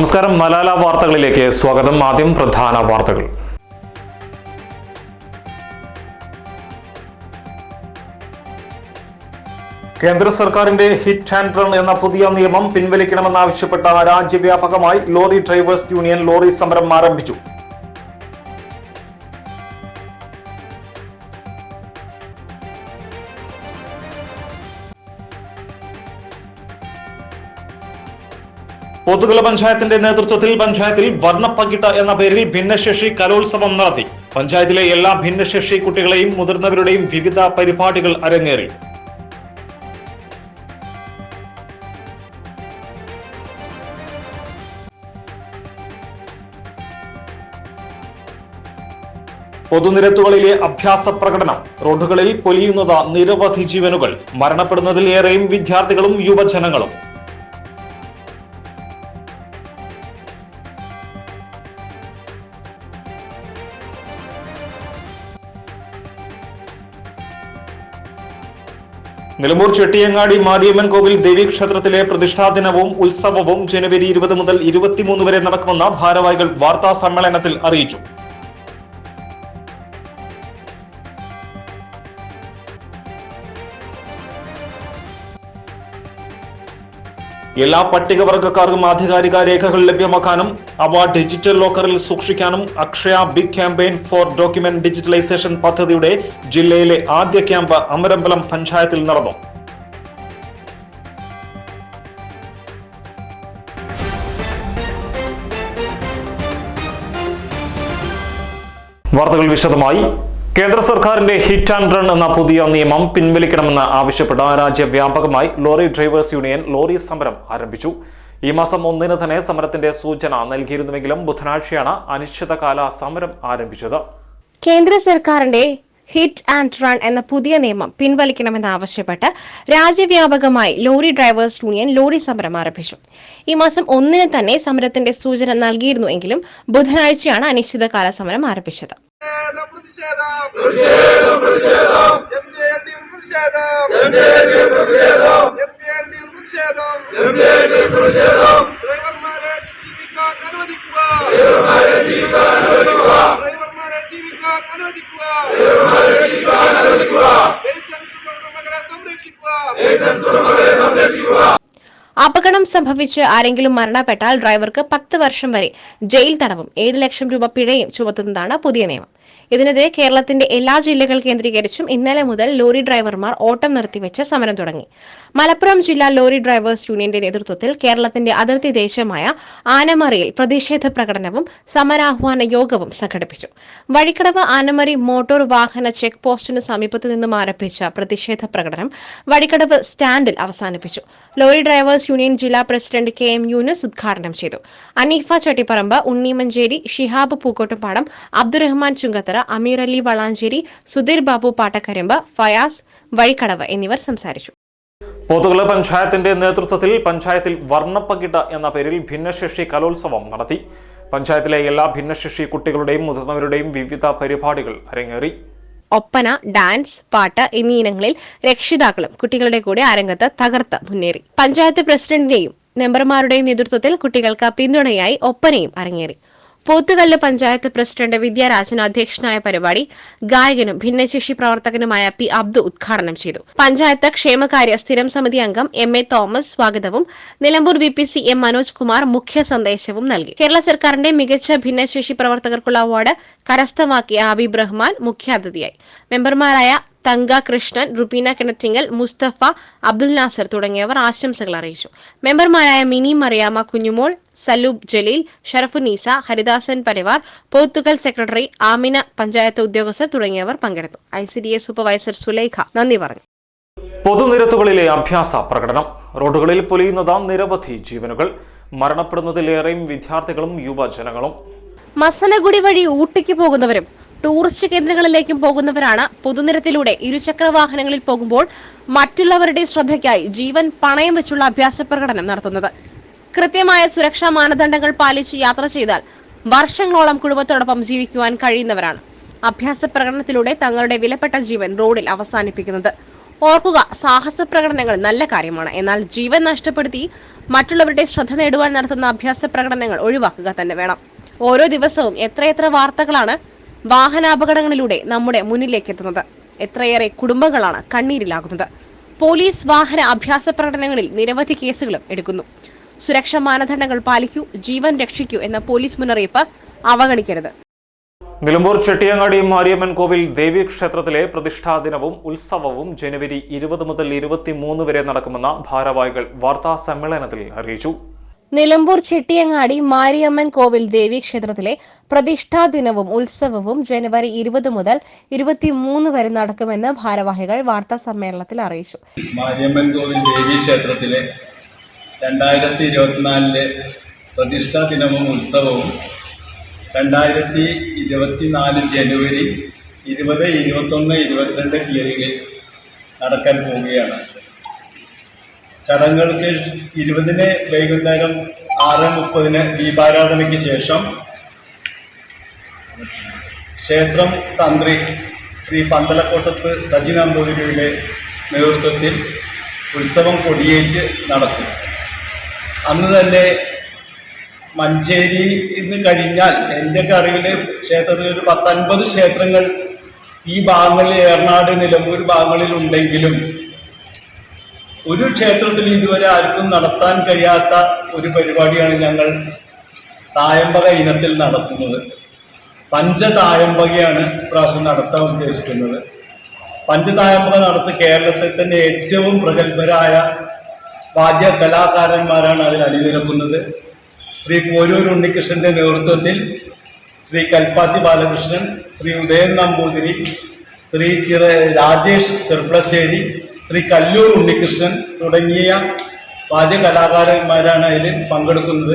നമസ്കാരം. മലാല വാർത്തകളിലേക്ക് സ്വാഗതം. ആദ്യം പ്രധാന വാർത്തകൾ. കേന്ദ്ര സർക്കാരിന്റെ ഹിറ്റ് ആൻഡ് റൺ എന്ന പുതിയ നിയമം പിൻവലിക്കണമെന്നാവശ്യപ്പെട്ട രാജ്യവ്യാപകമായി ലോറി ഡ്രൈവേഴ്സ് യൂണിയൻ ലോറി സമരം ആരംഭിച്ചു. പൊതുകുല പഞ്ചായത്തിന്റെ നേതൃത്വത്തിൽ പഞ്ചായത്തിൽ വർണപ്പകിട്ട എന്ന പേരിൽ ഭിന്നശേഷി കലോത്സവം നടത്തി. പഞ്ചായത്തിലെ എല്ലാ ഭിന്നശേഷി കുട്ടികളെയും മുതിർന്നവരുടെയും വിവിധ പരിപാടികൾ അരങ്ങേറി. പൊതുനിരത്തുകളിലെ അഭ്യാസ പ്രകടനം റോഡുകളിൽ പൊലിയുന്നത് നിരവധി ജീവനുകൾ മരണപ്പെടുന്നതിലേറെയും വിദ്യാർത്ഥികളും യുവജനങ്ങളും. നിലമ്പൂർ ചെട്ടിയങ്ങാടി മാരിയമ്മൻ കോവിൽ ദേവീക്ഷേത്രത്തിലെ പ്രതിഷ്ഠാ ദിനവും ഉത്സവവും ജനുവരി ഇരുപത് മുതൽ ഇരുപത്തിമൂന്ന് വരെ നടക്കുമെന്ന് ഭാരവാഹികൾ വാർത്താ സമ്മേളനത്തിൽ അറിയിച്ചു എല്ലാ പട്ടികവർഗക്കാർക്കും ആധികാരിക രേഖകൾ ലഭ്യമാക്കാനും അവ ഡിജിറ്റൽ ലോക്കറിൽ സൂക്ഷിക്കാനും Akshaya big campaign for document digitalisation പദ്ധതിയുടെ ജില്ലയിലെ ആദ്യ ക്യാമ്പ് അമരമ്പലം പഞ്ചായത്തിൽ നടന്നു. വാർത്തകൾ വിശദമായി. കേന്ദ്ര സർക്കാരിന്റെ ഹിറ്റ് ആൻഡ് റൺ എന്ന പുതിയ നിയമം പിൻവലിക്കണമെന്ന് ആവശ്യപ്പെട്ട രാജ്യവ്യാപകമായി ലോറി ഡ്രൈവേഴ്സ് യൂണിയൻ ലോറി സമരം ആരംഭിച്ചു. ഈ മാസം ഒന്നിന് തന്നെ സമരത്തിന്റെ സൂചന നൽകിയിരുന്നുവെങ്കിലും ബുധനാഴ്ചയാണ് അനിശ്ചിതകാല സമരം ആരംഭിച്ചത്. കേന്ദ്ര സർക്കാരിന്റെ ഹിറ്റ് ആൻഡ് റൺ എന്ന പുതിയ നിയമം പിൻവലിക്കണമെന്നാവശ്യപ്പെട്ട് രാജ്യവ്യാപകമായി ലോറി ഡ്രൈവേഴ്സ് യൂണിയൻ ലോറി സമരം ആരംഭിച്ചു. ഈ മാസം ഒന്നിന് തന്നെ സമരത്തിന്റെ സൂചന നൽകിയിരുന്നുവെങ്കിലും ബുധനാഴ്ചയാണ് അനിശ്ചിതകാല സമരം ആരംഭിച്ചത്. പ്രതിഷേധം പ്രതിഷേധം. പ്രതിഷേധം MJLD പ്രതിഷേധം. MJLD പ്രതിഷേധം. ഡ്രൈവർമാരെ ജീവിക്കാൻ അനുവദിക്കുക. ഡ്രൈവർമാരെ ജീവിക്കാൻ അനുവദിക്കുക. ലൈസൻസ് ഉടമകളെ സംരക്ഷിക്കുക. അപകടം സംഭവിച്ച് ആരെങ്കിലും മരണപ്പെട്ടാൽ ഡ്രൈവർക്ക് പത്ത് വർഷം വരെ ജയിൽ തടവും. ഏഴ് ലക്ഷം രൂപ പിഴയും ചുമത്തുന്നതാണ് പുതിയ നിയമം. ഇതിനെതിരെ കേരളത്തിന്റെ എല്ലാ ജില്ലകൾ കേന്ദ്രീകരിച്ചും ഇന്നലെ മുതൽ ലോറി ഡ്രൈവർമാർ ഓട്ടം നിർത്തിവെച്ച് സമരം തുടങ്ങി. മലപ്പുറം ജില്ലാ ലോറി ഡ്രൈവേഴ്സ് യൂണിയന്റെ നേതൃത്വത്തിൽ കേരളത്തിന്റെ അതിർത്തി ദേശമായ ആനമറിയിൽ പ്രതിഷേധ പ്രകടനവും സമരാഹ്വാന യോഗവും സംഘടിപ്പിച്ചു. വഴിക്കടവ് ആനമറി മോട്ടോർ വാഹന ചെക്ക് പോസ്റ്റിന് സമീപത്തു നിന്നും ആരംഭിച്ച പ്രതിഷേധ പ്രകടനം വഴിക്കടവ് സ്റ്റാൻഡിൽ അവസാനിപ്പിച്ചു. ലോറി ഡ്രൈവേഴ്സ് യൂണിയൻ ജില്ലാ പ്രസിഡന്റ് കെ എം യൂനസ് ഉദ്ഘാടനം ചെയ്തു. അനീഫ ചട്ടിപ്പറമ്പ് ഉണ്ണിമഞ്ചേരി ഷിഹാബ് പൂക്കോട്ടുംപാടം അബ്ദുറഹ്മാൻ ചുങ്കത്തറ അമീർ അലി വളാഞ്ചേരി സുധീർ ബാബു പാട്ടക്കരമ്പ് ഫയാസ് വഴിക്കടവ് എന്നിവർ സംസാരിച്ചു. പോത്തുകല പഞ്ചായത്തിന്റെ നേതൃത്വത്തിൽ പഞ്ചായത്തിൽ വർണപ്പകിട്ട എന്ന പേരിൽ ഭിന്നശേഷി കലോത്സവം നടത്തി. പഞ്ചായത്തിലെ എല്ലാ ഭിന്നശേഷി കുട്ടികളുടെയും മുതിർന്നവരുടെയും വിവിധ പരിപാടികൾ അരങ്ങേറി. ഒപ്പന ഡാൻസ് പാട്ട് എന്നീ ഇനങ്ങളിൽ രക്ഷിതാക്കളും കുട്ടികളുടെ കൂടെ അരങ്ങത്ത് തകർത്ത് മുന്നേറി. പഞ്ചായത്ത് പ്രസിഡന്റിന്റെയും മെമ്പർമാരുടെയും നേതൃത്വത്തിൽ കുട്ടികൾക്ക് പിന്തുണയായി ഒപ്പനയും അരങ്ങേറി. പോത്തുകല്ല് പഞ്ചായത്ത് പ്രസിഡന്റ് വിദ്യാരാജൻ അധ്യക്ഷനായ പരിപാടി. ഗായകനും ഭിന്നശേഷി പ്രവർത്തകനുമായ പി അബ്ദു ഉദ്ഘാടനം ചെയ്തു. പഞ്ചായത്ത് ക്ഷേമകാര്യ സ്ഥിരം സമിതി അംഗം എം എ തോമസ് സ്വാഗതവും Nilambur B P C M Manoj Kumar മുഖ്യ സന്ദേശവും നൽകി. കേരള സർക്കാരിന്റെ മികച്ച ഭിന്നശേഷി പ്രവർത്തകർക്കുള്ള അവാർഡ് കരസ്ഥമാക്കിയ ഹബീബ് റഹ്മാൻ മുഖ്യാതിഥിയായി. മെമ്പർമാരായ തങ്ക കൃഷ്ണൻ റുബീന കിണറ്റിങ്ങൽ മുസ്തഫ അബ്ദുൽ നാസർ തുടങ്ങിയവർ ആശംസകൾ അറിയിച്ചു. മെമ്പർമാരായ മിനി മറിയാമ കുഞ്ഞുമോൾ സലൂബ് ജലീൽ ഷറഫുനീസ ഹരിദാസൻ പരിവാർ പോത്തുകൽ സെക്രട്ടറി ആമിന പഞ്ചായത്ത് ഉദ്യോഗസ്ഥർ തുടങ്ങിയവർ പങ്കെടുത്തു. I C D S supervisor Sulaikha നന്ദി പറഞ്ഞു. പൊതുനിരത്തുകളിലെ അഭ്യാസ പ്രകടനം. റോഡുകളിൽ പൊലിയുന്നത് നിരവധി ജീവനുകൾ. മരണപ്പെടുന്നതിലേറെയും വിദ്യാർത്ഥികളും യുവജനങ്ങളും. മസനഗുടി വഴി ഊട്ടിക്ക് പോകുന്നവരും ടൂറിസ്റ്റ് കേന്ദ്രങ്ങളിലേക്കും പോകുന്നവരാണ്. പൊതുനിരത്തിലൂടെ ഇരുചക്ര വാഹനങ്ങളിൽ പോകുമ്പോൾ മറ്റുള്ളവരുടെ ശ്രദ്ധയ്ക്കായി ജീവൻ പണയം വെച്ചുള്ള അഭ്യാസ പ്രകടനം നടത്തുന്നത്. കൃത്യമായ സുരക്ഷാ മാനദണ്ഡങ്ങൾ പാലിച്ച് യാത്ര ചെയ്താൽ വർഷങ്ങളോളം കുടുംബത്തോടൊപ്പം ജീവിക്കുവാൻ കഴിയുന്നവരാണ്. അഭ്യാസ പ്രകടനത്തിലൂടെ തങ്ങളുടെ വിലപ്പെട്ട ജീവൻ റോഡിൽ അവസാനിപ്പിക്കുന്നത്. ഓർക്കുക സാഹസ പ്രകടനങ്ങൾ നല്ല കാര്യമാണ്. എന്നാൽ ജീവൻ നഷ്ടപ്പെടുത്തി മറ്റുള്ളവരുടെ ശ്രദ്ധ നേടുവാൻ നടത്തുന്ന അഭ്യാസ പ്രകടനങ്ങൾ ഒഴിവാക്കുക തന്നെ വേണം. ഓരോ ദിവസവും എത്രയെത്ര വാർത്തകളാണ് വാഹനാപകടങ്ങളിലൂടെ നമ്മുടെ മുന്നിലേക്ക് എത്തുന്നത് എത്രയേറെ കുടുംബങ്ങളാണ് കണ്ണീരിലാകുന്നത്. പോലീസ് വാഹന അഭ്യാസ പ്രകടനങ്ങളിൽ നിരവധി കേസുകളും എടുക്കുന്നു. സുരക്ഷാ മാനദണ്ഡങ്ങൾ പാലിക്കൂ ജീവൻ രക്ഷിക്കൂ എന്ന പോലീസ് മുന്നറിയിപ്പ് അവഗണിക്കരുത്. നിലമ്പൂർ ചെട്ടിയങ്ങാടി മാരിയമ്മൻ കോവിൽ ദേവീക്ഷേത്രത്തിലെ പ്രതിഷ്ഠാ ദിനവും ഉത്സവവും ജനുവരി ഇരുപത് മുതൽ ഇരുപത്തിമൂന്ന് വരെ നടക്കുമെന്ന ഭാരവാഹികൾ വാർത്താ സമ്മേളനത്തിൽ അറിയിച്ചു. നിലമ്പൂർ ചെട്ടിയങ്ങാടി മാരിയമ്മൻ കോവിൽ ദേവി ക്ഷേത്രത്തിലെ പ്രതിഷ്ഠാ ദിനവും ഉത്സവവും ജനുവരി ഇരുപത് മുതൽ ഇരുപത്തിമൂന്ന് വരെ നടക്കുമെന്ന് ഭാരവാഹികൾ വാർത്താ സമ്മേളനത്തിൽ അറിയിച്ചു. മാരിയമ്മൻ കോവിൽ ദേവി ക്ഷേത്രത്തിലെ രണ്ടായിരത്തി ഇരുപത്തിനാലിലെ പ്രതിഷ്ഠാ ദിനവും ഉത്സവവും രണ്ടായിരത്തി ഇരുപത്തിനാല് ജനുവരി ഇരുപത് ഇരുപത്തൊന്ന് ഇരുപത്തിരണ്ട് തീയതികളിൽ നടക്കാൻ പോവുകയാണ്. ചടങ്ങുകൾക്ക് ഇരുപതിന് വൈകുന്നേരം ആറ് മുപ്പതിന് ദീപാരാധനയ്ക്ക് ശേഷം ക്ഷേത്രം തന്ത്രി ശ്രീ പന്തലക്കോട്ടത്ത് സജി നമ്പൂതിരിയുടെ നേതൃത്വത്തിൽ ഉത്സവം കൊടിയേറ്റ് നടക്കും. അന്ന് തന്നെ മഞ്ചേരി ഇന്ന് കഴിഞ്ഞാൽ എന്റെയൊക്കെ അറിവിൽ ക്ഷേത്രത്തിൽ ഒരു പത്തൊൻപത് ക്ഷേത്രങ്ങൾ ഈ ഭാഗങ്ങളിൽ ഏറനാട് നിലമ്പൂർ ഭാഗങ്ങളിൽ ഉണ്ടെങ്കിലും ഒരു ക്ഷേത്രത്തിൽ ഇതുവരെ ആർക്കും നടത്താൻ കഴിയാത്ത ഒരു പരിപാടിയാണ് ഞങ്ങൾ തായമ്പക ഇനത്തിൽ നടത്തുന്നത്. പഞ്ചതായമ്പകയാണ് ഇപ്രാവശ്യം നടത്താൻ ഉദ്ദേശിക്കുന്നത്. പഞ്ചതായമ്പക നടത്തി കേരളത്തിൽ തന്നെ ഏറ്റവും പ്രഗത്ഭരായ വാദ്യ കലാകാരന്മാരാണ് അതിൽ അണിനിരക്കുന്നത്. ശ്രീ പോരൂർ ഉണ്ണികൃഷ്ണന്റെ നേതൃത്വത്തിൽ ശ്രീ കൽപ്പാത്തി ബാലകൃഷ്ണൻ ശ്രീ ഉദയൻ നമ്പൂതിരി ശ്രീ ചിറ രാജേഷ് ചെർപ്പളശ്ശേരി ശ്രീ കല്ലൂർ ഉണ്ണികൃഷ്ണൻ തുടങ്ങിയ കലാകാരന്മാരാണ് അതിൽ പങ്കെടുക്കുന്നത്.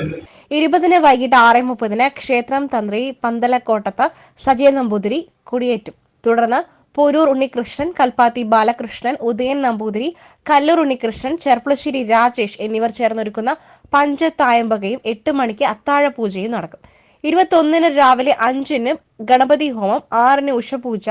ഇരുപതിന് വൈകിട്ട് ആറ് മുപ്പതിന് ക്ഷേത്രം തന്ത്രി പന്തലക്കോട്ടത്ത് സജയ നമ്പൂതിരി കൊടിയേറ്റും. തുടർന്ന് പോരൂർ ഉണ്ണികൃഷ്ണൻ കൽപ്പാത്തി ബാലകൃഷ്ണൻ ഉദയൻ നമ്പൂതിരി കല്ലൂർ ഉണ്ണികൃഷ്ണൻ ചെർപ്പുളശ്ശേരി രാജേഷ് എന്നിവർ ചേർന്നൊരുക്കുന്ന പഞ്ചത്തായമ്പകയും എട്ട് മണിക്ക് അത്താഴ പൂജയും നടക്കും. ഇരുപത്തൊന്നിന് രാവിലെ അഞ്ചിന് ഗണപതി ഹോമം ആറിന് ഉഷപൂജ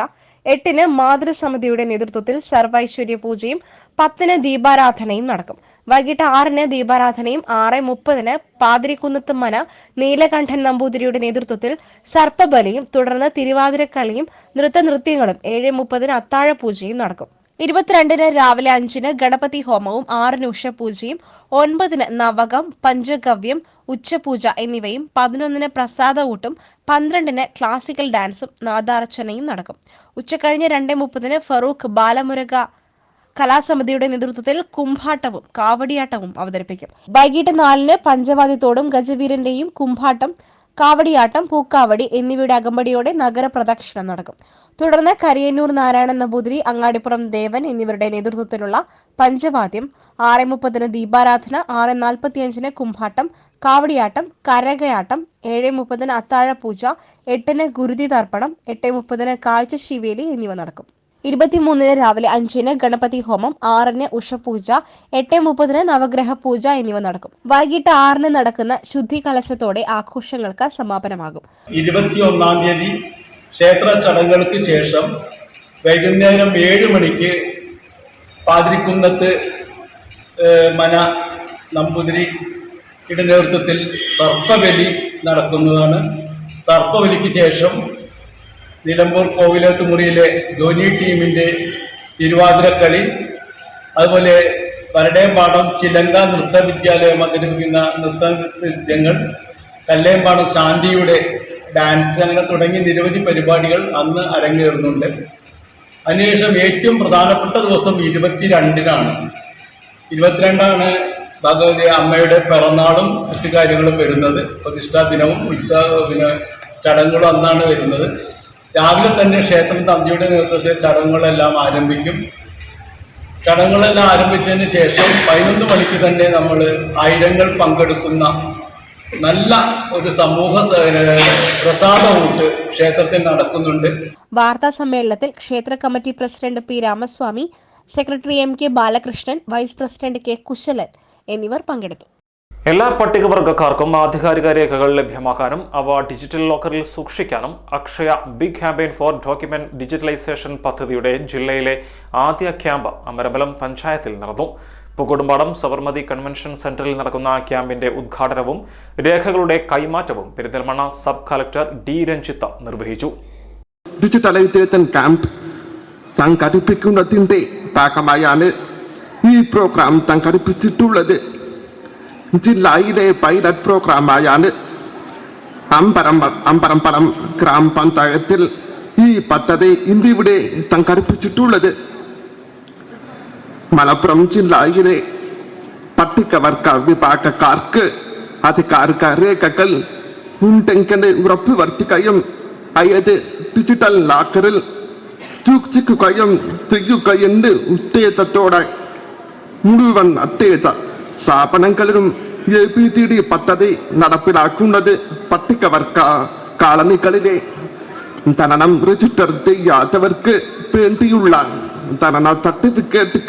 എട്ടിന് മാതൃസമിതിയുടെ നേതൃത്വത്തിൽ സർവൈശ്വര്യ പൂജയും പത്തിന് ദീപാരാധനയും നടക്കും. വൈകിട്ട് ആറിന് ദീപാരാധനയും ആറ് മുപ്പതിന് പാതിരിക്കുന്നത്ത് മന നീലകണ്ഠൻ നമ്പൂതിരിയുടെ നേതൃത്വത്തിൽ സർപ്പബലിയും തുടർന്ന് തിരുവാതിരക്കളിയും നൃത്തനൃത്യങ്ങളും ഏഴ് മുപ്പതിന് അത്താഴ പൂജയും നടക്കും. ഇരുപത്തിരണ്ടിന് രാവിലെ അഞ്ചിന് ഗണപതി ഹോമവും ആറിന് ഉഷപൂജയും ഒൻപതിന് നവകം പഞ്ചഗവ്യം ഉച്ചപൂജ എന്നിവയും പതിനൊന്നിന് പ്രസാദകൂട്ടും പന്ത്രണ്ടിന് ക്ലാസിക്കൽ ഡാൻസും നാദാർച്ചനയും നടക്കും. ഉച്ചകഴിഞ്ഞ് രണ്ട് മുപ്പതിന് ഫറൂഖ് ബാലമുരക കലാസമിതിയുടെ നേതൃത്വത്തിൽ കുംഭാട്ടവും കാവടിയാട്ടവും അവതരിപ്പിക്കും. വൈകിട്ട് നാലിന് പഞ്ചവാദ്യത്തോടും ഗജവീരന്റെയും കുംഭാട്ടം കാവടിയാട്ടം പൂക്കാവടി എന്നിവയുടെ അകമ്പടിയോടെ നഗര പ്രദക്ഷിണം നടക്കും. തുടർന്ന് കരിയന്നൂർ നാരായണൻ നമ്പൂതിരി അങ്ങാടിപ്പുറം ദേവൻ എന്നിവരുടെ നേതൃത്വത്തിലുള്ള പഞ്ചവാദ്യം ആറ് മുപ്പതിന് ദീപാരാധന ആറ് നാൽപ്പത്തിയഞ്ചിന് കുംഭാട്ടം കാവടിയാട്ടം കരകയാട്ടം ഏഴ് മുപ്പതിന് അത്താഴപൂജ എട്ടിന് ഗുരുതി തർപ്പണം എട്ട് മുപ്പതിന് കാഴ്ച ശിവേലി എന്നിവ നടക്കും. ഇരുപത്തിമൂന്നിന് രാവിലെ അഞ്ചിന് ഗണപതി ഹോമം ആറിന് ഉഷപൂജ എട്ട് മുപ്പതിന് നവഗ്രഹ പൂജ എന്നിവ നടക്കും. വൈകിട്ട് ആറിന് നടക്കുന്ന ശുദ്ധി കലശത്തോടെ ആഘോഷങ്ങൾക്ക് സമാപനമാകും. ഇരുപത്തിയൊന്നാം തീയതി ക്ഷേത്ര ചടങ്ങുകൾക്ക് ശേഷം വൈകുന്നേരം ഏഴ് മണിക്ക് പാതിരിക്കുന്നത്ത് മന നമ്പൂതിരിയുടെ നേതൃത്വത്തിൽ സർപ്പബലി നടക്കുന്നതാണ്. സർപ്പബലിക്ക് ശേഷം നിലമ്പൂർ കോവിലത്ത് മുറിയിലെ ധോനി ടീമിന്റെ തിരുവാതിരക്കളി അതുപോലെ വരടേമ്പാടം ചിലങ്ക നൃത്ത വിദ്യാലയം അവതരിപ്പിക്കുന്ന നൃത്ത നൃത്യങ്ങൾ കല്ലേമ്പാടം ശാന്തിയുടെ ഡാൻസ് അങ്ങനെ തുടങ്ങി നിരവധി പരിപാടികൾ അന്ന് അരങ്ങേറുന്നുണ്ട്. അതിനുശേഷം ഏറ്റവും പ്രധാനപ്പെട്ട ദിവസം ഇരുപത്തിരണ്ടിനാണ്. ഇരുപത്തിരണ്ടാണ് ഭഗവതി അമ്മയുടെ പിറന്നാളും മറ്റു കാര്യങ്ങളും വരുന്നത്. പ്രതിഷ്ഠാ ദിനവും ഉത്സവ പിന്നെ ചടങ്ങുകളും അന്നാണ് വരുന്നത്. രാവിലെ തന്നെ ക്ഷേത്രം തമ്പിയുടെ നേതൃത്വത്തിൽ ചടങ്ങുകളെല്ലാം ആരംഭിക്കും. ചടങ്ങുകളെല്ലാം ആരംഭിച്ചതിന് ശേഷം പതിനൊന്ന് മണിക്ക് തന്നെ നമ്മൾ ആയിരങ്ങൾ പങ്കെടുക്കുന്ന നല്ല ഒരു സമൂഹ സ- പ്രസാദ ഊട്ട് ക്ഷേത്രത്തിൽ നടക്കുന്നുണ്ട്. വാർത്താ സമ്മേളനത്തിൽ ക്ഷേത്ര committee president P Ramaswamy secretary M K Balakrishnan vice president K Kushalan എന്നിവർ പങ്കെടുത്തു. എല്ലാ പട്ടികവർഗക്കാർക്കും ആധികാരിക രേഖകൾ ലഭ്യമാക്കാനും അവ ഡിജിറ്റൽ ലോക്കറിൽ സൂക്ഷിക്കാനും Akshaya big campaign for document digitalisation പദ്ധതിയുടെ ജില്ലയിലെ ആദ്യ ക്യാമ്പ് അമരബലം പഞ്ചായത്തിൽ നടന്നു. പൂക്കോട്ടുംപാടം സബർമതി കൺവെൻഷൻ സെന്ററിൽ നടക്കുന്ന ക്യാമ്പിന്റെ ഉദ്ഘാടനവും രേഖകളുടെ കൈമാറ്റവും Perinthalmanna sub collector D Ranjitha നിർവഹിച്ചു. ഡിജിറ്റലൈസേഷൻ ക്യാമ്പ് സംഘടിപ്പിക്കുന്നതിന്റെ ഭാഗമായാണ് ഈ പ്രോഗ്രാം സംഘടിപ്പിച്ചിട്ടുള്ളത്. ജില്ലയിലെ പൈലറ്റ് പ്രോഗ്രാമായാണ് അമ്പരം അമ്പരമ്പലം ഗ്രാമപഞ്ചായത്തിൽ ഈ പദ്ധതി ഇന്ത്യയുടെ സംഘടിപ്പിച്ചിട്ടുള്ളത്. മലപ്പുറം ജില്ലയിലെ പട്ടികവർഗ വിഭാഗക്കാർക്ക് അധികാരിക രേഖകൾ ഉണ്ടെങ്കിൽ ഉറപ്പുവരുത്തുകയും അയത് ഡിജിറ്റൽ ലാക്കറിൽ സൂക്ഷിക്കുകയും ചെയ്യുകയെന്ന് ഉത്തേജത്തോടെ മുഴുവൻ അത്തേജ സ്ഥാപനങ്ങളിലും എ പി ടി ഡി പദ്ധതി നടപ്പിലാക്കുന്നത് പട്ടികവർഗ കാളനികളിലെ ധനം രജിസ്റ്റർ ചെയ്യാത്തവർക്ക് വേണ്ടിയുള്ള ധനന സർട്ടിഫിക്കറ്റ്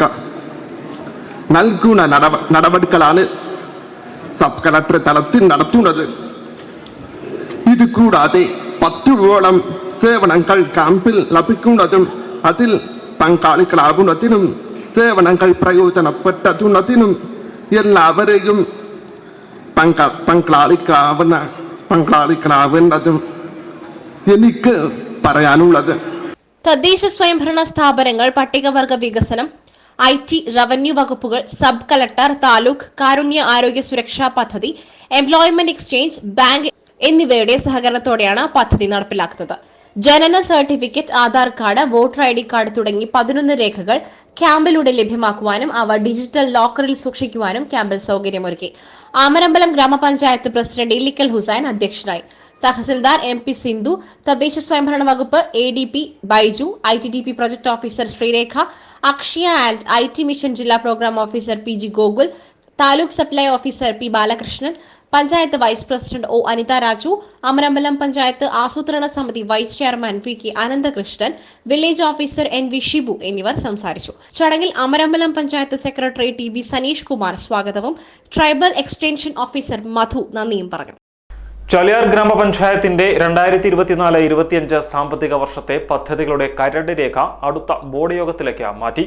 നൽകുന്ന നടപ നടപടികളാണ് സബ് കളക്ടർ തലത്തിൽ നടത്തുന്നത്. ഇത് കൂടാതെ പത്തുവോളം സേവനങ്ങൾ ക്യാമ്പിൽ ലഭിക്കുന്നതും അതിൽ പങ്കാളികളാകുന്നതിനും സേവനങ്ങൾ പ്രയോജനപ്പെട്ടതുന്നതിനും എല്ലാവരെയും പങ്ക പങ്കാളിക്കാവുന്ന പങ്കാളികളാവേണ്ടതും എനിക്ക് പറയാനുള്ളത്. തദ്ദേശ സ്വയംഭരണ സ്ഥാപനങ്ങൾ പട്ടികവർഗ വികസനം ഐ ടി റവന്യൂ വകുപ്പുകൾ സബ് കളക്ടർ താലൂക്ക് കാരുണ്യ ആരോഗ്യ സുരക്ഷാ പദ്ധതി എംപ്ലോയ്മെന്റ് എക്സ്ചേഞ്ച് ബാങ്ക് എന്നിവയുടെ സഹകരണത്തോടെയാണ് പദ്ധതി നടപ്പിലാക്കുന്നത്. ജനന certificate Aadhaar card voter I D card തുടങ്ങി പതിനൊന്ന് രേഖകൾ ക്യാമ്പിലൂടെ ലഭ്യമാക്കുവാനും അവ ഡിജിറ്റൽ ലോക്കറിൽ സൂക്ഷിക്കുവാനും ക്യാമ്പിൽ സൗകര്യമൊരുക്കി. ആമരമ്പലം ഗ്രാമപഞ്ചായത്ത് പ്രസിഡന്റ് ഇല്ലിക്കൽ ഹുസൈൻ അധ്യക്ഷനായി. തഹസിൽദാർ എം പി സിന്ധു തദ്ദേശ സ്വയംഭരണ വകുപ്പ് A D P Baiju I T D P project officer Sreerekha Akshaya and I T mission ജില്ലാ programme officer P G Gokul taluk supply officer P Balakrishnan panchayat vice president O Anitha Raju Amarambalam panchayat ആസൂത്രണ സമിതി vice chairman V K Ananthakrishnan village officer N V Shibu എന്നിവർ സംസാരിച്ചു. ചടങ്ങിൽ Amarambalam panchayat secretary T B Saneesh Kumar സ്വാഗതവും tribal extension officer മധു നന്ദിയും പറഞ്ഞു. ചാലിയാർ ഗ്രാമപഞ്ചായത്തിന്റെ രണ്ടായിരത്തി ഇരുപത്തിനാല് ഇരുപത്തിയഞ്ച് സാമ്പത്തിക വർഷത്തെ പദ്ധതികളുടെ കരട് രേഖ അടുത്ത ബോർഡ് യോഗത്തിലേക്ക് മാറ്റി.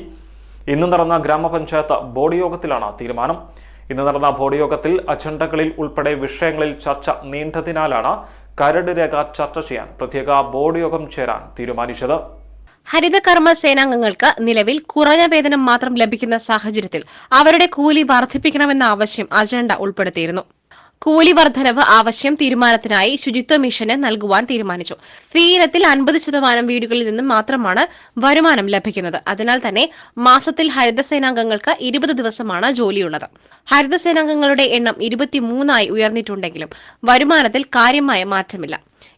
ഇന്ന് നടന്ന ഗ്രാമപഞ്ചായത്ത് ബോർഡ് യോഗത്തിലാണ് തീരുമാനം. ഇന്ന് നടന്ന ബോർഡ് യോഗത്തിൽ അജണ്ടകളിൽ ഉൾപ്പെടെ വിഷയങ്ങളിൽ ചർച്ച നീണ്ടതിനാലാണ് കരട് രേഖ ചർച്ച ചെയ്യാൻ പ്രത്യേക ബോർഡ് യോഗം ചേരാൻ തീരുമാനിച്ചത്. ഹരിതകർമ്മ സേനാംഗങ്ങൾക്ക് നിലവിൽ കുറഞ്ഞ വേതനം മാത്രം ലഭിക്കുന്ന സാഹചര്യത്തിൽ അവരുടെ കൂലി വർദ്ധിപ്പിക്കണമെന്ന ആവശ്യം അജണ്ട ഉൾപ്പെടുത്തിയിരുന്നു. കൂലി വർധനവ് ആവശ്യം തീരുമാനത്തിനായി ശുചിത്വ മിഷന് നൽകുവാൻ തീരുമാനിച്ചു. ഇനത്തിൽ അൻപത് ശതമാനം വീടുകളിൽ നിന്നും മാത്രമാണ് വരുമാനം ലഭിക്കുന്നത്. അതിനാൽ തന്നെ മാസത്തിൽ ഹരിതസേനാംഗങ്ങൾക്ക് ഇരുപത് ദിവസമാണ് ജോലിയുള്ളത്. ഹരിതസേനാംഗങ്ങളുടെ എണ്ണം ഇരുപത്തിമൂന്നായി ഉയർന്നിട്ടുണ്ടെങ്കിലും വരുമാനത്തിൽ കാര്യമായ മാറ്റമില്ല.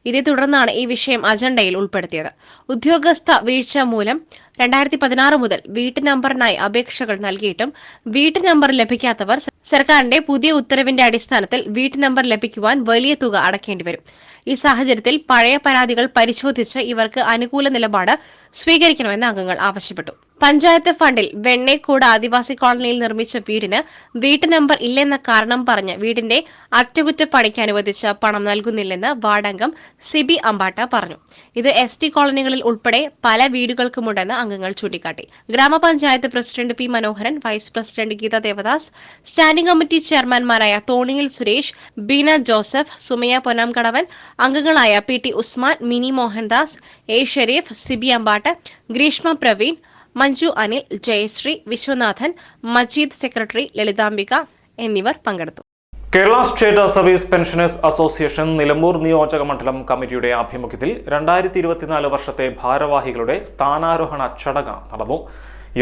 ഇതേ തുടർന്നാണ് ഈ വിഷയം അജണ്ടയിൽ ഉൾപ്പെടുത്തിയത്. ഉദ്യോഗസ്ഥ വീഴ്ച മൂലം രണ്ടായിരത്തി പതിനാറ് മുതൽ വീട്ടു നമ്പറിനായി അപേക്ഷകൾ നൽകിയിട്ടും വീട്ടു നമ്പർ ലഭിക്കാത്തവർ സർക്കാരിന്റെ പുതിയ ഉത്തരവിന്റെ അടിസ്ഥാനത്തിൽ വീട്ടു നമ്പർ ലഭിക്കുവാൻ വലിയ തുക അടക്കേണ്ടി വരും. ഈ സാഹചര്യത്തിൽ പഴയ പരാതികൾ പരിശോധിച്ച് ഇവർക്ക് അനുകൂല നിലപാട് സ്വീകരിക്കണമെന്ന് അംഗങ്ങൾ ആവശ്യപ്പെട്ടു. പഞ്ചായത്ത് ഫണ്ടിൽ വെണ്ണേക്കോട് ആദിവാസി കോളനിയിൽ നിർമ്മിച്ച വീടിന് വീട്ടു നമ്പർ ഇല്ലെന്ന കാരണം പറഞ്ഞ് വീടിന്റെ അറ്റകുറ്റപ്പണിക്ക് അനുവദിച്ച പണം നൽകുന്നില്ലെന്ന് വാർഡംഗം സിബി അമ്പാട്ട പറഞ്ഞു. ഇത് എസ് ടി കോളനികളിൽ ഉൾപ്പെടെ പല വീടുകൾക്കുമുണ്ടെന്ന് അംഗങ്ങൾ ചൂണ്ടിക്കാട്ടി. ഗ്രാമപഞ്ചായത്ത് president P Manoharan vice president Geetha Devadas standing committee ചെയർമാൻമാരായ Thoniyil Suresh Beena Joseph Sumaya Ponnamkadavan അംഗങ്ങളായ P T Usman Mini Mohandas A Sherif Sibi Ambatt Greeshma Praveen Manju Anil Jayasree Vishwanathan Majeed secretary Lalithambika എന്നിവർ പങ്കെടുത്തു. Kerala state service pensioners association Nilambur നിയോജക മണ്ഡലം കമ്മിറ്റിയുടെ ആഭിമുഖ്യത്തിൽ രണ്ടായിരത്തി ഇരുപത്തിനാല് വർഷത്തെ ഭാരവാഹികളുടെ സ്ഥാനാരോഹണ ചടങ്ങ് നടന്നു.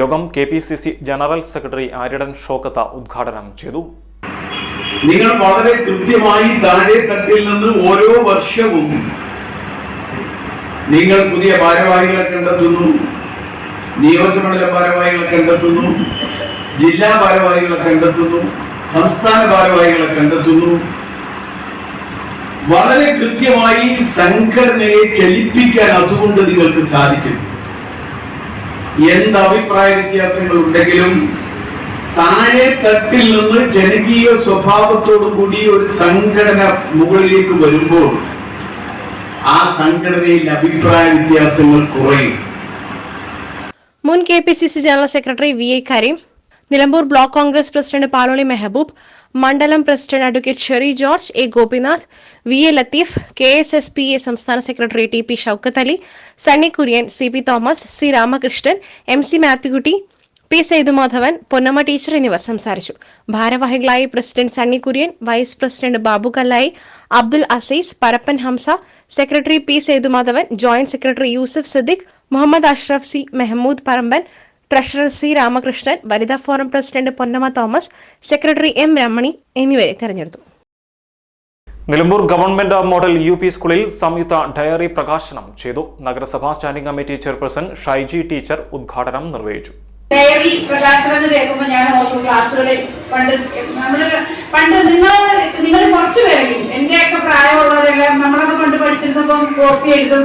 യോഗം K P C C general secretary Aryadan Shoukath ഉദ്ഘാടനം ചെയ്തു. നിങ്ങൾ വളരെ കൃത്യമായി താഴെ തട്ടിൽ നിന്ന് ഓരോ വർഷവും നിങ്ങൾ പുതിയ ഭാരവാഹികളെ കണ്ടെത്തുന്നു. നിയോജകമണ്ഡല ഭാരവാഹികളെ കണ്ടെത്തുന്നു ജില്ലാ ഭാരവാഹികളെ കണ്ടെത്തുന്നു സംസ്ഥാന ഭാരവാഹികളെ കണ്ടെത്തുന്നു. വളരെ കൃത്യമായി സംഘടനയെ ചലിപ്പിക്കാൻ അതുകൊണ്ട് നിങ്ങൾക്ക് സാധിക്കും എന്ത് അഭിപ്രായ വ്യത്യാസങ്ങൾ ഉണ്ടെങ്കിലും താഴെ തട്ടിൽ നിന്ന് ജനകീയ സ്വഭാവത്തോടു കൂടി ഒരു സംഘടന മുകളിലേക്ക് വരുമ്പോൾ ആ സംഘടനയിൽ അഭിപ്രായ വ്യത്യാസങ്ങൾ കുറയും. മുൻ K P C C general secretary V A Kareem Nilambur block Congress president Paloli Mehaboob മണ്ഡലം president advocate Sherry George A Gopinath V A Latheef K S S P A സംസ്ഥാന secretary T P Shoukath Ali Sunny Kurian C P Thomas C Ramakrishnan M C Mathukutty P Sethumadhavan Ponnamma teacher എന്നിവർ സംസാരിച്ചു. ഭാരവാഹികളായി president Sunny Kurian vice president Babu Kallai Abdul Azeez Parappan Hamsa secretary P Sethumadhavan joint secretary Yusuf Siddique Muhammad Ashraf C Mehmood Parampan treasurer C Ramakrishnan വനിതാ forum president Ponnamma Thomas secretary M Ramani എന്നിവരെ തെരഞ്ഞെടുത്തു. Nilambur government model U P സ്കൂളിൽ സംയുക്ത diary പ്രകാശനം ചെയ്തു. നഗരസഭാ standing committee chairperson Shyji teacher ഉദ്ഘാടനം നിർവഹിച്ചു. ഡയറി പ്രകാശനം എന്ന് കേൾക്കുമ്പോൾ ഞാൻ ഓർക്കും ക്ലാസ്സുകളിൽ പണ്ട് നമ്മൾ പണ്ട് നിങ്ങൾ നിങ്ങൾ കുറച്ച് പേരെങ്കിലും എന്റെയൊക്കെ പ്രായമുള്ളവരെല്ലാം നമ്മളൊക്കെ പണ്ട് പഠിച്ചിരുന്നപ്പം കോപ്പി എഴുതും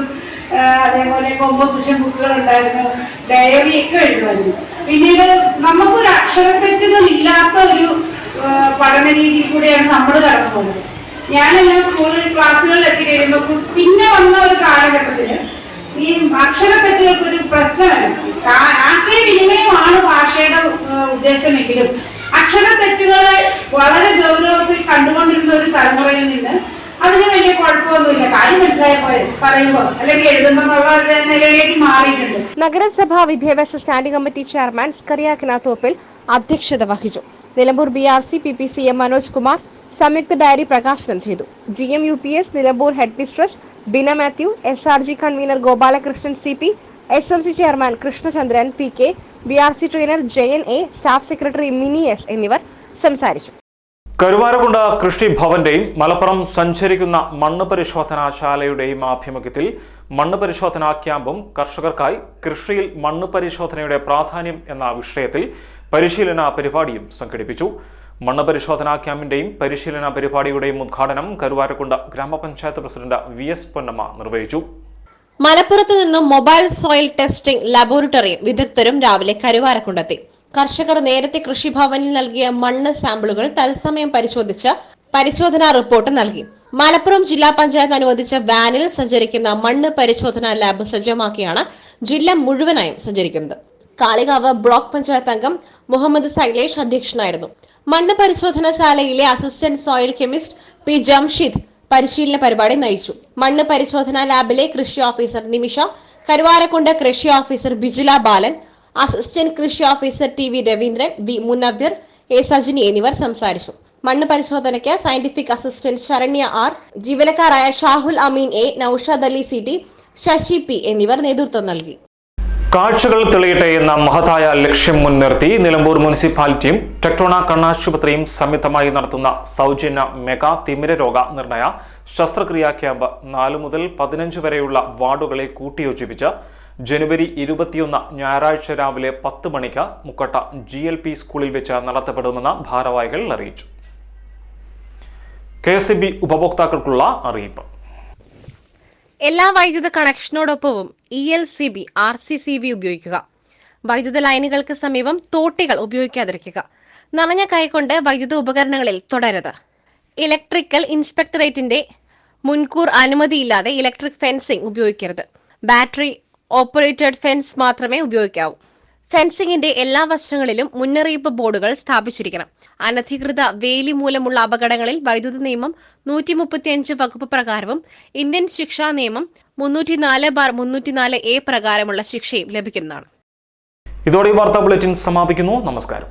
അതേപോലെ കോമ്പോസിഷൻ ബുക്കുകൾ ഉണ്ടായിരുന്നു ഡയറി ഒക്കെ എഴുതുമായിരുന്നു. പിന്നീട് നമുക്കൊരു അക്ഷരത്തെറ്റൊന്നും ഇല്ലാത്ത ഒരു പഠന രീതിയിൽ കൂടെയാണ് നമ്മൾ കടന്നു പോകുന്നത്. ഞാനെല്ലാം സ്കൂളിൽ ക്ലാസ്സുകളിൽ എത്തി കഴിയുമ്പോൾ പിന്നെ വന്ന ഒരു കാലഘട്ടത്തിൽ ഈ അക്ഷരത്തെറ്റുകൾക്ക് ഒരു പ്രശ്നമല്ല ആശയവിനിമയമാണ് ഭാഷയുടെ ഉദ്ദേശമെങ്കിലും. അക്ഷര തെറ്റുകളെ വളരെ ഗൗരവത്തിൽ കണ്ടുകൊണ്ടിരുന്ന ഒരു തലമുറയിൽ നിന്ന് അതിന് വലിയ കുഴപ്പമൊന്നുമില്ല. കാര്യം മനസ്സിലായ പോലെ പറയുമ്പോൾ അല്ലെങ്കിൽ എഴുതുമ്പോൾ നിലയിലേക്ക് മാറിയിട്ടുണ്ട്. നഗരസഭാ വിദ്യാഭ്യാസ standing committee chairman Scaria Kinathoppil അധ്യക്ഷത വഹിച്ചു. Nilambur B R C P P C M Manoj Kumar സംയുക്ത ഡയറി പ്രകാശനം ചെയ്തു. G M U P S Nilambur headmistress Bina Mathew S R G convener Gopalakrishnan C P S M C chairman Krishnachandran P K B R C trainer Jayan A staff secretary Mini S എന്നിവർ സംസാരിച്ചു. കരുവാരകുണ്ട കൃഷി ഭവന്റെയും മലപ്പുറം സഞ്ചരിക്കുന്ന മണ്ണ് പരിശോധനാശാലയുടെയും ആഭിമുഖ്യത്തിൽ മണ്ണ് പരിശോധനാ ക്യാമ്പും കർഷകർക്കായി കൃഷിയിൽ മണ്ണ് പരിശോധനയുടെ പ്രാധാന്യം എന്ന വിഷയത്തിൽ പരിശീലന പരിപാടിയും സംഘടിപ്പിച്ചു. മണ്ണ് പരിശോധനാ ക്യാമ്പിന്റെയും പരിശീലന പരിപാടിയുടെയും ഉദ്ഘാടനം കരുവാരക്കുണ്ട് ഗ്രാമപഞ്ചായത്ത് പ്രസിഡന്റ് വി എസ് പൊന്നമ്മ നിർവഹിച്ചു. മലപ്പുറത്ത് നിന്നും മൊബൈൽ സോയിൽ ടെസ്റ്റിംഗ് ലബോറട്ടറിയും വിദഗ്ധരും രാവിലെ കരുവാരക്കുണ്ടെത്തി. കർഷകർ നേരത്തെ കൃഷിഭവനിൽ നൽകിയ മണ്ണ് സാമ്പിളുകൾ തത്സമയം പരിശോധിച്ച് പരിശോധനാ റിപ്പോർട്ട് നൽകി. മലപ്പുറം ജില്ലാ പഞ്ചായത്ത് അനുവദിച്ച വാനിൽ സഞ്ചരിക്കുന്ന മണ്ണ് പരിശോധനാ ലാബ് സജ്ജമാക്കിയാണ് ജില്ല മുഴുവനായും സഞ്ചരിക്കുന്നത്. കാളികാവ് ബ്ലോക്ക് പഞ്ചായത്ത് അംഗം മുഹമ്മദ് സൈലേഷ് അധ്യക്ഷനായിരുന്നു. മണ്ണ് പരിശോധനശാലയിലെ assistant soil chemist P Jamshid പരിശീലന പരിപാടി നയിച്ചു. മണ്ണ് പരിശോധനാ ലാബിലെ കൃഷി ഓഫീസർ നിമിഷ കരുവാരക്കുണ്ട് കൃഷി ഓഫീസർ ബിജുല ബാലൻ അസിസ്റ്റന്റ് കൃഷി officer T V Raveendran V Munavvar A Sajini എന്നിവർ സംസാരിച്ചു. മണ്ണ് പരിശോധനയ്ക്ക് scientific assistant Saranya R ജീവനക്കാരായ Shahul Ameen A Noushad Ali C T Sasi P എന്നിവർ നേതൃത്വം നൽകി. കാഴ്ചകൾ തെളിയട്ടെ എന്ന മഹത്തായ ലക്ഷ്യം മുൻനിർത്തി നിലമ്പൂർ മുനിസിപ്പാലിറ്റിയും ടെക്ടോണ കണ്ണാശുപത്രിയും സംയുക്തമായി നടത്തുന്ന സൗജന്യ മെഗാ തിമിര രോഗ നിർണയ ശസ്ത്രക്രിയാ ക്യാമ്പ് നാല് മുതൽ പതിനഞ്ച് വരെയുള്ള വാർഡുകളെ കൂട്ടിയോജിപ്പിച്ച് ജനുവരി ഇരുപത്തിയൊന്ന് ഞായറാഴ്ച രാവിലെ പത്ത് മണിക്ക് മുക്കട്ട ജി എൽ പി സ്കൂളിൽ വെച്ച് നടത്തപ്പെടുമെന്ന് ഭാരവാഹികൾ അറിയിച്ചു. കെ എസ് ഉപഭോക്താക്കൾക്കുള്ള അറിയിപ്പ്. എല്ലാ വൈദ്യുത കണക്ഷനോടൊപ്പവും E L C B R C C B ഉപയോഗിക്കുക. വൈദ്യുത ലൈനുകൾക്ക് സമീപം തോട്ടികൾ ഉപയോഗിക്കാതിരിക്കുക. നനഞ്ഞ കൈകൊണ്ട് വൈദ്യുത ഉപകരണങ്ങളിൽ തുടരുത് ഇലക്ട്രിക്കൽ ഇൻസ്പെക്ടറേറ്റിന്റെ മുൻകൂർ അനുമതിയില്ലാതെ ഇലക്ട്രിക് ഫെൻസിംഗ് ഉപയോഗിക്കരുത്. ബാറ്ററി ഓപ്പറേറ്റഡ് ഫെൻസ് മാത്രമേ ഉപയോഗിക്കാവൂ. ഫെൻസിംഗിന്റെ എല്ലാ വശങ്ങളിലും മുന്നറിയിപ്പ് ബോർഡുകൾ സ്ഥാപിച്ചിരിക്കണം. അനധികൃത വേലി മൂലമുള്ള അപകടങ്ങളിൽ വൈദ്യുതി നിയമം നൂറ്റി മുപ്പത്തിയഞ്ച് വകുപ്പ് പ്രകാരവും ഇന്ത്യൻ ശിക്ഷാ നിയമം മുന്നൂറ്റി നാല് ബാർ മുന്നൂറ്റി നാല് എ പ്രകാരമുള്ള ശിക്ഷയും ലഭിക്കുന്നതാണ്. ഇതോടെ ഈ വാർത്താ ബുള്ളറ്റിൻ സമാപിക്കുന്നു. നമസ്കാരം.